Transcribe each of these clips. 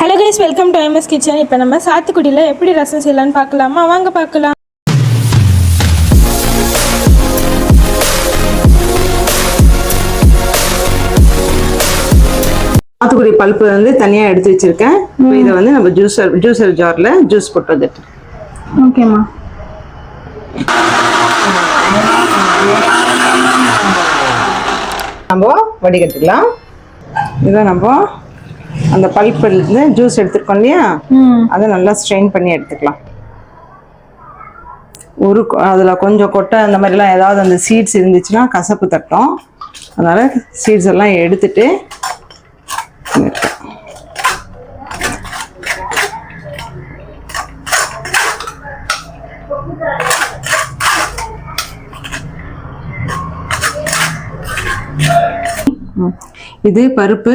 Hello guys welcome to MS kitchen இப்போ நம்ம சாத்துக்குடியில் எப்படி ரசம் செய்யலாம்னு பார்க்கலாமா? வாங்க பார்க்கலாம். சாத்துக்குடி பல்ப்பு வந்து தனியாக எடுத்து வச்சிருக்கேன். இதை வந்து நம்ம ஜூஸர் ஜூஸர் ஜாரில் ஜூஸ் போட்டு வந்துட்டு. ஓகேம்மா நம்ம வடிகட்டிக்கலாம் இதை நம்ம அந்த பல்ப்பிலிருந்து ஜூஸ் எடுத்துருக்கோம் இல்லையா? அதை நல்லா ஸ்ட்ரெயின் பண்ணி எடுத்துக்கலாம். ஒரு அதுல கொஞ்சம் கொட்டை அந்த மாதிரிலாம் ஏதாவது அந்த சீட்ஸ் இருந்துச்சுன்னா கசப்பு தட்டும். அதனால சீட்ஸ் எல்லாம் எடுத்துட்டு. இது பருப்பு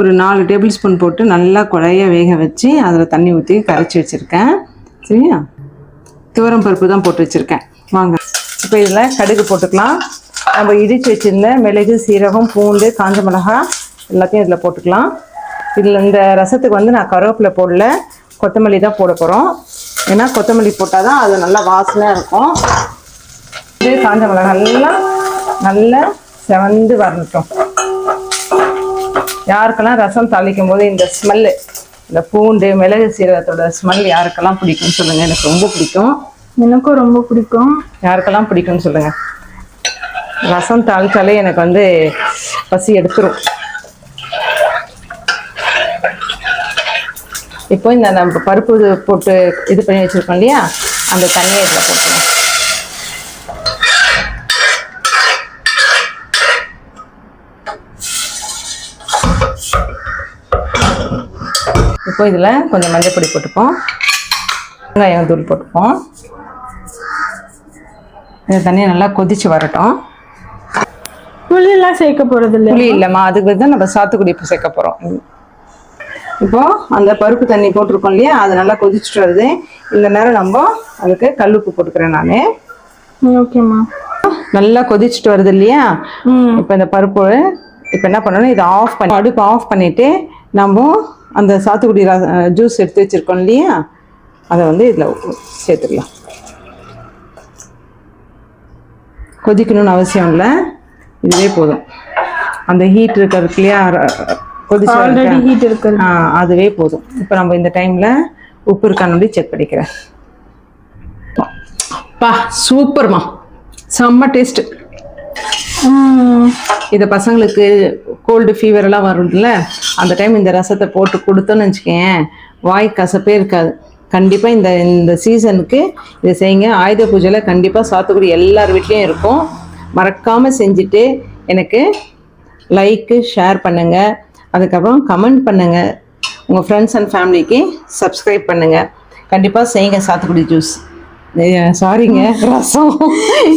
ஒரு நாலு டேபிள் ஸ்பூன் போட்டு நல்லா குழைய வேக வச்சு அதில் தண்ணி ஊற்றி கரைச்சி வச்சுருக்கேன். சரியா? துவரம் பருப்பு தான் போட்டு வச்சுருக்கேன். வாங்க. இப்போ இதில் கடுகு போட்டுக்கலாம். நம்ம இடித்து வச்சுருந்த மிளகு சீரகம் பூண்டு காஞ்ச மிளகாய் எல்லாத்தையும் இதில் போட்டுக்கலாம். இதில் இந்த ரசத்துக்கு வந்து நான் கருவேப்பிலை போடல. கொத்தமல்லி தான் போட போகிறோம் ஏன்னா கொத்தமல்லி போட்டால் தான் அது நல்லா வாசனையாக இருக்கும். இது காஞ்ச மிளகாய் நல்லா நல்லா செவந்து வரட்டும். யாருக்கெல்லாம் ரசம் தாளிக்கும் போது இந்த ஸ்மெல்லு இந்த பூண்டு மிளகு சீரகத்தோட ஸ்மெல் யாருக்கெல்லாம் பிடிக்கும்னு சொல்லுங்க. எனக்கு ரொம்ப பிடிக்கும். எனக்கும் ரொம்ப பிடிக்கும். யாருக்கெல்லாம் பிடிக்கும்னு சொல்லுங்க. ரசம் தாளிச்சாலே எனக்கு வந்து பசி எடுத்துரும். இப்போ இந்த நம்ம பருப்பு போட்டு இது பண்ணி வச்சிருக்கோம் இல்லையா? அந்த தண்ணியை இதில் போட்டுருவோம் இப்போ இதில் கொஞ்சம் மஞ்சள் பொடி போட்டுப்போம். வெங்காயம் தூள் போட்டுப்போம். இந்த தண்ணியை நல்லா கொதிச்சு வரட்டும். புளியெல்லாம் சேர்க்க போகிறது இல்லை புளி இல்லைம்மா. அதுக்கு தான் நம்ம சாத்துக்குடி இப்போ சேர்க்க போகிறோம் இப்போ அந்த பருப்பு தண்ணி போட்டிருக்கோம் இல்லையா? அது நல்லா கொதிச்சுட்டு வருது. இந்த நேரம் நம்ம அதுக்கு கல்லுப்பு போட்டுக்கிறேன் நான். ஓகேம்மா நல்லா கொதிச்சுட்டு வருது இல்லையா? இப்போ இந்த பருப்பு இப்போ என்ன பண்ணணும்? இதை ஆஃப் பண்ணி அடுப்பு ஆஃப் பண்ணிட்டு நம்ம அந்த சாத்துக்குடி ஜூஸ் எடுத்து வச்சிருக்கோம் இல்லையா? அதை வந்து இதில் சேர்த்துக்கலாம். கொதிக்கணும்னு அவசியம் இல்லை. இதுவே போதும். அந்த ஹீட் இருக்கிறதுக்கு இல்லையா? கொதிச்சு ஹீட் இருக்குது ஆ அதுவே போதும். இப்போ நம்ம இந்த டைமில் உப்பு இருக்கான்னு செக் பண்ணிக்கிறேன். பா சூப்பர்மா. செம்ம டேஸ்ட்டு இதை பசங்களுக்கு கோல்டு ஃபீவர் எல்லாம் வரும்ல அந்த டைம் இந்த ரசத்தை போட்டு கொடுத்தோன்னு வச்சுக்கேன் வாய் கசப்பே இருக்காது. கண்டிப்பாக இந்த இந்த சீசனுக்கு இதை செய்யுங்க. ஆயுத பூஜையில் கண்டிப்பாக சாத்துக்குடி எல்லார் வீட்லேயும் இருக்கும். மறக்காமல் செஞ்சுட்டு எனக்கு லைக்கு ஷேர் பண்ணுங்கள் அதுக்கப்புறம் கமெண்ட் பண்ணுங்கள் உங்கள் ஃப்ரெண்ட்ஸ் அண்ட் ஃபேமிலிக்கு சப்ஸ்கிரைப் பண்ணுங்கள் கண்டிப்பாக செய்யுங்க சாத்துக்குடி ஜூஸ் சாரிங்க ரசம்.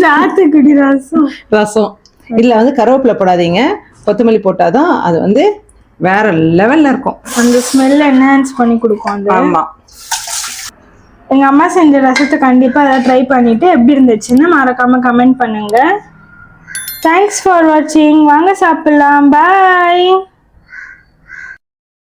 சாத்துக்குடி ரசம். ரசம். இதில் வந்து கருவேப்பிலை போடாதீங்க. கொத்தமல்லி போட்டால் தான் அது வந்து வேற லெவலில் இருக்கும். அந்த ஸ்மெல் என்ஹான்ஸ் பண்ணி கொடுக்கும் அது. ஆமாம் எங்க அம்மா செஞ்ச ரசத்தை கண்டிப்பா அதை ட்ரை பண்ணிட்டு எப்படி இருந்துச்சுன்னு மறக்காம கமெண்ட் பண்ணுங்க. தேங்க்ஸ் ஃபார் வாட்சிங் வாங்க சாப்பிடலாம். பாய்